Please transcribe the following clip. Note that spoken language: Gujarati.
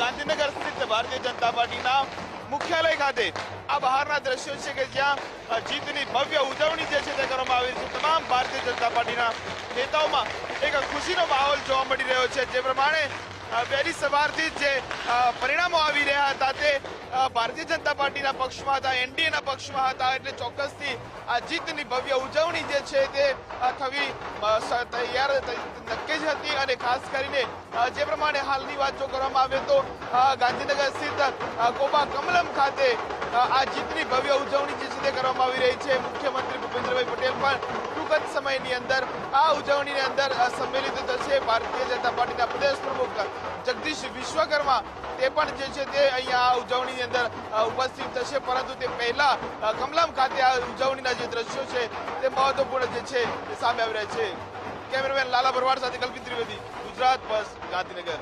ગાંધીનગર સ્થિત ભારતીય જનતા પાર્ટીના મુખ્યાલય ખાતે આ બહારના દ્રશ્યો છે કે જ્યાં જીતની ભવ્ય ઉજવણી જે છે તે કરવામાં આવી છે. તમામ ભારતીય જનતા પાર્ટીના નેતાઓમાં એક ખુશીનો માહોલ જોવા મળી રહ્યો છે. જે પ્રમાણે વહેલી સવારથી જ જે પરિણામો આવી રહ્યા હતા તે ભારતીય જનતા પાર્ટીના પક્ષમાં હતા, એનડીએના પક્ષમાં હતા, એટલે ચોક્કસથી આ જીતની ભવ્ય ઉજવણી જે છે તે થવી તૈયાર નક્કી જ હતી અને ખાસ કરીને જે પ્રમાણે હાલની વાત જો કરવામાં આવે તો ગાંધીનગર સ્થિત કોબા કમલમ ખાતે આ જીતની ભવ્ય ઉજવણી જે છે તે કરવામાં આવી રહી છે. મુખ્યમંત્રી ભૂપેન્દ્રભાઈ પટેલ પણ ટૂંક જ સમયની અંદર આ ઉજવણીની અંદર સંમેલિત થશે ભારતીય જનતા પાર્ટીના પ્રદેશ પ્રમુખ જગદીશ વિશ્વકર્મા. તે પણ જે છે તે અહીંયા આ ઉજવણીની અંદર ઉપસ્થિત થશે. પરંતુ તે પહેલા કમલમ ખાતે આ ઉજવણીના જે દ્રશ્યો છે તે મહત્વપૂર્ણ જે છે તે સામે આવી રહ્યા છે. કેમેરામેન લાલા ભરવાડ સાથે કલ્પિત ત્રિવેદી, ગુજરાત બસ ગાંધીનગર.